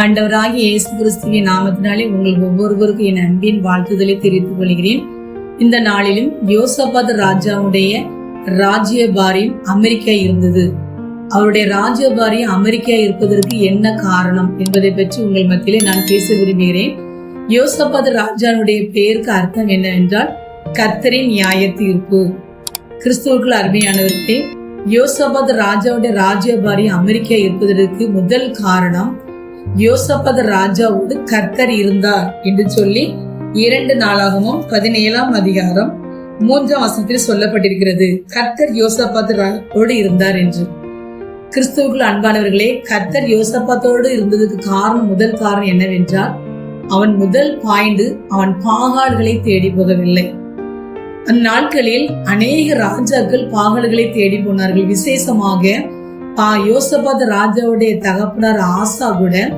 ஆண்டவராகிய இயேசு கிறிஸ்துவின் நாமத்தினாலே உங்கள் ஒவ்வொருவருக்கும் என் அன்பின் வாழ்த்துதலை தெரிவித்துக் கொள்கிறேன். இந்த நாளிலும் யோசபாத் ராஜாவுடைய ராஜ்யபாரியம் அமெரிக்கா இருந்தது. அவருடைய ராஜ்யபாரியம் அமெரிக்கா இருப்பதற்கு என்ன காரணம் என்பதை பற்றி உங்கள் மத்தியிலே நான் பேச விரும்புகிறேன். யோசபாத் ராஜாவுடைய பெயருக்கு அர்த்தம் என்னவென்றால் கர்த்தரின் நியாய தீர்ப்பு. கிறிஸ்துவுக்குள் அருமையானவர்களே யோசபாத் ராஜாவுடைய ராஜ்யபாரியம் அமெரிக்கா இருப்பதற்கு முதல் காரணம் யோசபத ராஜாவோடு கர்த்தர் இருந்தார் என்று சொல்லி இரண்டு நாளாகவும் பதினேழாம் அதிகாரம் மூன்றாம் வசனத்தில் சொல்லப்பட்டிருக்கிறது. கர்த்தர் யோசபாத்தோடு இருந்தார் என்று. கிறிஸ்துவுக்குள் அன்பானவர்களே கர்த்தர் யோசபாத்தோடு இருந்ததுக்கு காரணம் முதல் காரணம் என்னவென்றால் அவன் முதல் பாய்ந்து அவன் பாகால்களை தேடி போகவில்லை. அந்நாட்களில் அநேக ராஜாக்கள் பாகல்களை தேடி போனார்கள். விசேஷமாக யோசபாத் ராஜாவுடைய தகப்பனார் ஆசா கூட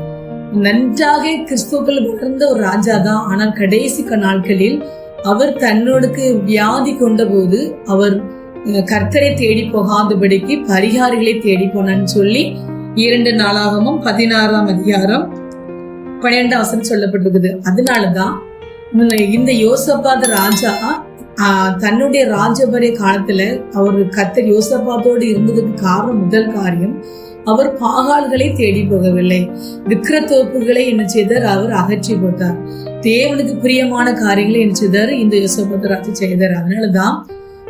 நன்றாக கிறிஸ்துக்கள் வளர்ந்த ஒரு ராஜா தான் ஆனால் கடைசி நாட்களில் அவர் தன்னோடுக்கு வியாதி கொண்ட போது அவர் கர்த்தரை தேடி போகாதபடிக்கு பரிகாரிகளை தேடி போனான்னு சொல்லி இரண்டு நாளாகவும் பதினாறாம் அதிகாரம் பன்னிரெண்டாம் வசனம் சொல்லப்பட்டிருக்குது. அதனாலதான் இந்த யோசபாத ராஜா தன்னுடைய ராஜபரிய காலத்துல அவர் கத்தர் யோசபாத்தோடு இருந்ததுக்கு காரணம் முதல் காரியம் அவர் பாகால்களை தேடி போகவில்லை. விக்கிர தோப்புகளை என்ன செய்தார்? அவர் அகற்றி போட்டார். தேவனுக்கு பிரியமான காரியங்களை என்ன செய்தார்? இந்த யோசபாத ராஜா செய்தார். அதனாலதான்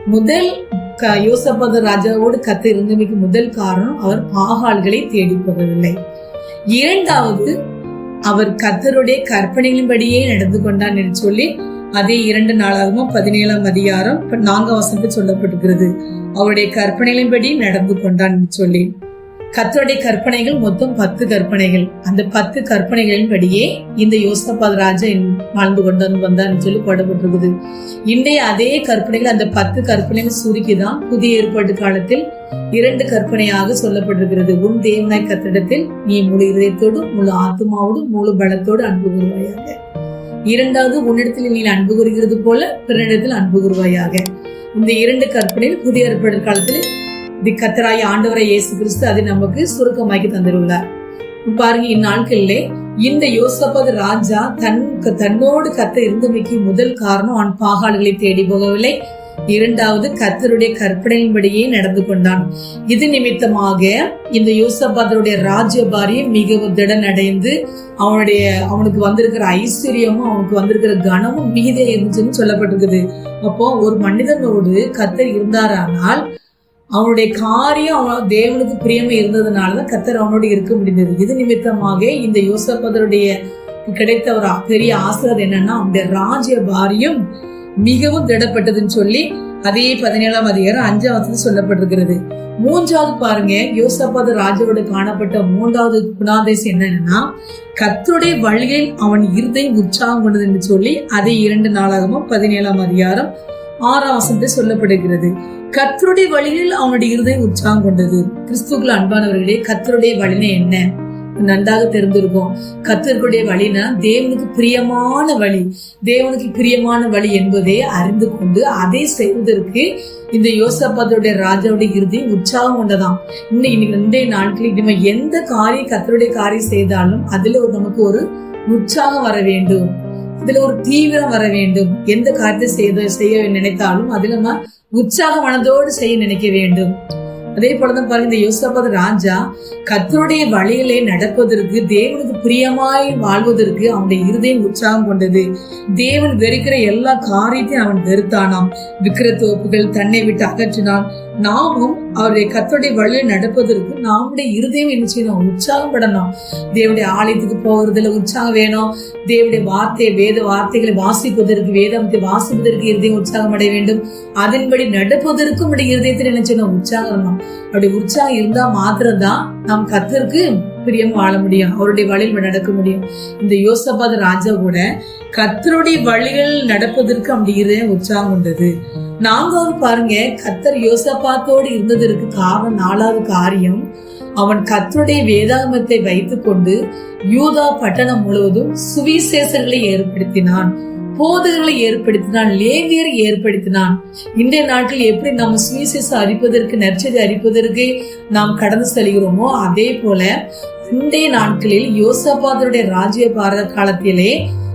முதல் யோசபாத ராஜாவோடு கத்த இருந்தமைக்கு முதல் காரணம் அவர் பாகால்களை தேடி போகவில்லை. இரண்டாவது அவர் கத்தருடைய கற்பனைகளின்படியே நடந்து கொண்டான் என்று சொல்லி அதே இரண்டு நாளாகவும் பதினேழாம் அதிகாரம் நான்காம் வசனத்தில் சொல்லப்பட்டிருக்கிறது. அவருடைய கற்பனைகளின்படி நடந்து கொண்டான் சொல்லி. கத்தருடைய கற்பனைகள் மொத்தம் பத்து கற்பனைகள். அந்த பத்து கற்பனைகளின்படியே இந்த யோசபாத் ராஜா வாழ்ந்து கொண்டு வந்தார் சொல்லி போடப்பட்டிருக்குது. இன்றைய அதே கற்பனைகள் அந்த பத்து கற்பனைகள் சுருக்கிதான் புதிய ஏற்பாட்டு காலத்தில் இரண்டு கற்பனையாக சொல்லப்பட்டிருக்கிறது. உன் தேவனாய் கத்திடத்தில் நீ முழு இதயத்தோடு முழு ஆத்மாவோடு முழு பலத்தோடு அன்பு கொள்வாயாக இரண்டாவது உன்னிடத்தில் நீ அன்பு கூறுகிறது போல பிறனிடத்தில் அன்பு கூறுவாயாக. இந்த இரண்டு கற்பனையில் புதிய ஏற்பாடு காலத்தில் தி கத்தராய் ஆண்டவரை இயேசு கிறிஸ்து அதை நமக்கு சுருக்கமாக்கி தந்துள்ளார். பாருங்க இந்நாட்களிலே இந்த யோசபது ராஜா தன் தன்னோடு கத்த இருந்தமைக்கு முதல் காரணம் அவன் பாகாடுகளை தேடி போகவில்லை. இரண்டாவது கத்தருடைய கற்பனையின்படியே நடந்து கொண்டான். இது நிமித்தமாக இந்த யோசபாதருடைய ராஜ்யபாரியம் மிகவும் திடன் அடைந்து அவனுடைய அவனுக்கு வந்திருக்கிற ஐஸ்வர்யமும் அவனுக்கு வந்திருக்கிற கனமும் மீதே இருந்துச்சுன்னு சொல்லப்பட்டிருக்குது. அப்போ ஒரு மனிதனோடு கத்தர் இருந்தாரானால் அவனுடைய காரியம் அவன் தேவனுக்கு பிரியமை இருந்ததுனாலதான் கத்தர் அவனோடு இருக்க முடிந்தது. இது நிமித்தமாக இந்த யோசபதருடைய கிடைத்த ஒரு பெரிய ஆசிரியர் என்னன்னா அவனுடைய ராஜ்ய பாரியம் மிகவும் திடப்பட்டதுன்னு சொல்லி அதே பதினேழாம் அதிகாரம் அஞ்சாம் வசதி சொல்லப்பட்டிருக்கிறது. மூன்றாவது பாருங்க யோசப்பாத ராஜாவோட காணப்பட்ட மூன்றாவது குணாதேசம் என்னன்னா கத்தருடைய வழியில் அவன் இருதை உற்சாகம் கொண்டது என்று சொல்லி அதே இரண்டு நாளாகவும் பதினேழாம் அதிகாரம் ஆறாம் வசனத்தை சொல்லப்படுகிறது. கத்தருடைய வழியில் அவனுடைய இருதை உற்சாகம் கொண்டது. கிறிஸ்துக்குள் அன்பானவர்களே கத்தருடைய வழினை என்ன? நன்றாக தெரிந்திருக்கும். கத்தர்களுடைய வழினா தேவனுக்கு பிரியமான வழி. தேவனுக்கு பிரியமான வழி என்பதை அறிந்து கொண்டு அதை செய்வதற்கு இந்த யோசப்பாதோடைய ராஜாவுடைய இறுதி உற்சாகம் கொண்டதாம். இன்னைக்கு இன்றைய நாட்களில் நம்ம எந்த காரியம் கத்தருடைய காரியம் செய்தாலும் அதுல நமக்கு ஒரு உற்சாகம் வர வேண்டும். இதுல ஒரு தீவிரம் வர வேண்டும். எந்த காரியத்தை செய்த செய்ய நினைத்தாலும் அதுல நம்ம உற்சாக மனதோடு செய்ய நினைக்க வேண்டும். அதே போலதான் பாருங்க இந்த யோசபாத ராஜா கத்தருடைய வழியிலே நடப்பதற்கு தேவனுக்கு பிரியமாய் வாழ்வதற்கு அவனுடைய இருதயம் உற்சாகம் கொண்டது. தேவன் வெறுக்கிற எல்லா காரியத்தையும் அவன் வெறுத்தானாம். விக்கிரத்தோப்புகள் தன்னை விட்டு அகற்றினான். நாமும் அவருடைய கத்தருடைய வழியில் நடப்பதற்கு நம்முடைய இருதயம் என்ன செய்யணும்? உற்சாகம் படணும் தேவனுடைய ஆலயத்துக்கு போகிறதுல உற்சாகம் வேணும். தேவடைய வார்த்தை வேத வார்த்தைகளை வாசிப்பதற்கு வேதத்தை வாசிப்பதற்கு இருதயம் உற்சாகம் அடைய வேண்டும். அதன்படி நடப்பதற்கும் நம்முடைய இருதயத்தில் என்ன செய்யணும்? உற்சாகம் அப்படி உற்சாகம் இருந்தா மாத்திரம் தான் நாம் கத்தருக்கு பிரியம் வாழ முடியும். அவருடைய வழியில் நடக்க முடியும். இந்த யோசபாத ராஜா கூட கத்தருடைய வழிகள் நடப்பதற்கு அப்படிங்கிற உற்சாகம் உற்சாகம் நாங்க நான்காவது பாருங்க கத்தர் யோசபாத்தோடு இருந்ததற்கு காரணம் நாலாவது காரியம் அவன் கத்தருடைய வேதாகமத்தை வைத்துக் கொண்டு யூதா பட்டணம் முழுவதும் சுவிசேஷங்களை ஏற்படுத்தினான். போதகர்களை ஏற்படுத்தினான் லேவியர் ஏற்படுத்தினான். இன்றைய நாட்டில் எப்படி நம்ம சுவிசேஷம் அறிப்பதற்கு நற்செய்தி அறிப்பதற்கு நாம் கடந்து செல்கிறோமோ அதே போல இன்றைய நாட்களில் யோசபாதருடைய ராஜ்ய பாரத காலத்திலே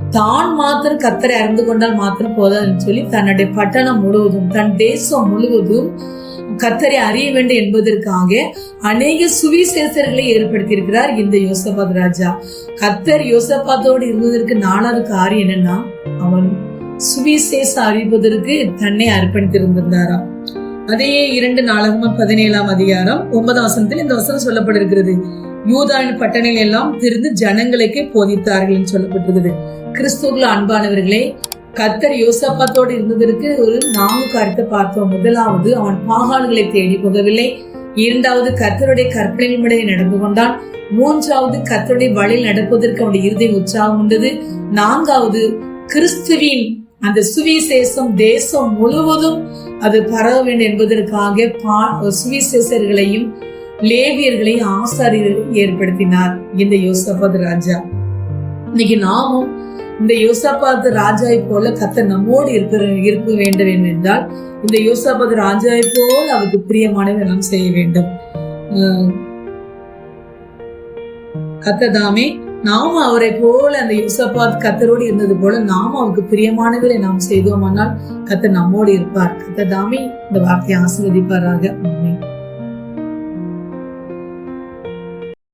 தான் மாத்திரம் கத்தரை அறிந்து கொண்டால் மாத்திரம் போதாதுன்னு சொல்லி தன்னுடைய பட்டணம் முழுவதும் தன் தேசம் முழுவதும் கத்தரை அறிய வேண்டும் என்பதற்காக அநேக சுவிசேஷர்களை ஏற்படுத்தியிருக்கிறார் இந்த யோசபாத் ராஜா. கத்தர் யோசபாத்தோடு இருந்ததற்கு நாலாவது காரியம் என்னன்னா அவன் சுவிசேஷம் அறிவதற்கு தன்னை அர்ப்பணித்திருந்திருந்தாராம். அதையே இரண்டு நாளாகமம் பதினேழாம் அதிகாரம் ஒன்பதாம் வசனத்தில் இந்த வசனம் சொல்லப்பட்டிருக்கிறது. யூதாவின் பட்டணிகள் எல்லாம் திருந்து ஜனங்களுக்கே போதித்தார்கள் சொல்லப்பட்டிருக்கிறது. கிறிஸ்துவ அன்பானவர்களே கத்தர் யோசப்பத்தோடு இருந்ததற்கு ஒரு நான்கு கருத்தை பார்த்தோம். முதலாவது அவன் பாகான்களை தேடி போகவில்லை. இரண்டாவது கர்த்தருடைய கற்பனையின்படி நடந்து கொண்டான். மூன்றாவது கர்த்தருடைய வழியில் நடப்பதற்கு அவனுடைய இருதை உற்சாகம் உண்டது. நான்காவது கிறிஸ்துவின் அந்த சுவிசேஷம் தேசம் முழுவதும் அது பரவ வேண்டும் என்பதற்காக பா- சுவிசேஷர்களையும் லேவியர்களையும் ஆசாரியர் ஏற்படுத்தினார் இந்த யோசபத் ராஜா. இன்னைக்கு நாமும் இந்த யோசாபாத் ராஜாவை போல கத்த நம்மோடு இருப்ப இருக்க வேண்டும் என்றால் இந்த யோசாபாத் ராஜாவை போல் அவருக்கு பிரியமானதை நாம் செய்ய வேண்டும். கத்ததாமே நாமும் அவரை போல அந்த யோசபாத் கத்தரோடு இருந்தது போல நாமும் அவருக்கு பிரியமானவரை நாம் செய்தோமானால் கத்த நம்மோடு இருப்பார். கத்ததாமே இந்த வார்த்தையை ஆசீர்வதிப்பாராக. ஆமென்.